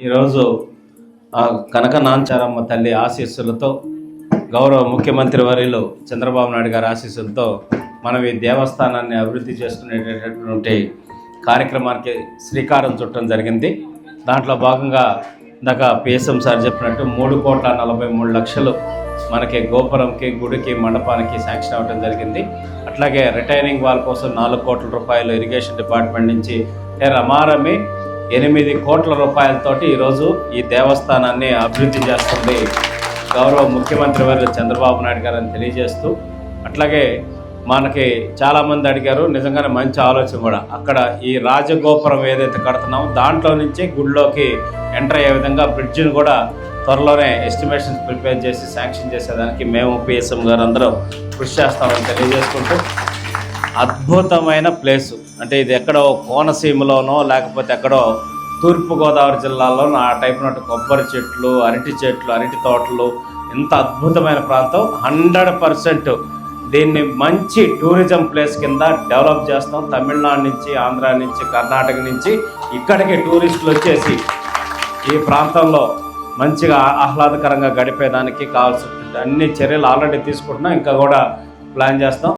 ఈరోజు ఆ కనక నాంచారమ్మ తల్లి ఆశీస్సులతో గౌరవ ముఖ్యమంత్రి వర్యులు చంద్రబాబు నాయుడు గారి ఆశీస్సులతో మనం ఈ దేవస్థానాన్ని అభివృద్ధి చేసుకునేటటువంటి కార్యక్రమానికి శ్రీకారం చుట్టడం జరిగింది. దాంట్లో భాగంగా ఇందాక పిఎస్ఎం సార్ చెప్పినట్టు మూడు కోట్ల నలభై మూడు లక్షలు మనకి గోపురంకి గుడికి మండపానికి శాంక్షన్ అవ్వడం జరిగింది. అట్లాగే రిటైనింగ్ వాల్ కోసం నాలుగు కోట్ల రూపాయలు ఇరిగేషన్ డిపార్ట్మెంట్ నుంచి రమారమి ఎనిమిది కోట్ల రూపాయలతోటి ఈరోజు ఈ దేవస్థానాన్ని అభివృద్ధి చేస్తుంది గౌరవ ముఖ్యమంత్రి వారు చంద్రబాబు నాయుడు గారు అని తెలియజేస్తూ అట్లాగే మనకి చాలామంది అడిగారు నిజంగానే మంచి ఆలోచన కూడా. అక్కడ ఈ రాజగోపురం ఏదైతే కడుతున్నామో దాంట్లో నుంచి గుడిలోకి ఎంటర్ అయ్యే విధంగా బ్రిడ్జిని కూడా త్వరలోనే ఎస్టిమేషన్స్ ప్రిపేర్ చేసి శాంక్షన్ చేసేదానికి మేము పిఎస్ఎం గారు అందరం కృషి చేస్తామని తెలియజేసుకుంటూ అద్భుతమైన ప్లేసు. అంటే ఇది ఎక్కడో కోనసీమలోనో లేకపోతే ఎక్కడో తూర్పుగోదావరి జిల్లాలో ఆ టైప్ నట్టు కొబ్బరి చెట్లు అరటి చెట్లు అరటి తోటలు ఇంత అద్భుతమైన ప్రాంతం. హండ్రెడ్ పర్సెంట్ దీన్ని మంచి టూరిజం ప్లేస్ కింద డెవలప్ చేస్తాం. తమిళనాడు నుంచి ఆంధ్ర నుంచి కర్ణాటక నుంచి ఇక్కడికి టూరిస్టులు వచ్చేసి ఈ ప్రాంతంలో మంచిగా ఆహ్లాదకరంగా గడిపేదానికి కావాల్సిన అన్ని చర్యలు ఆల్రెడీ తీసుకుంటున్నాం. ఇంకా కూడా ప్లాన్ చేస్తాం.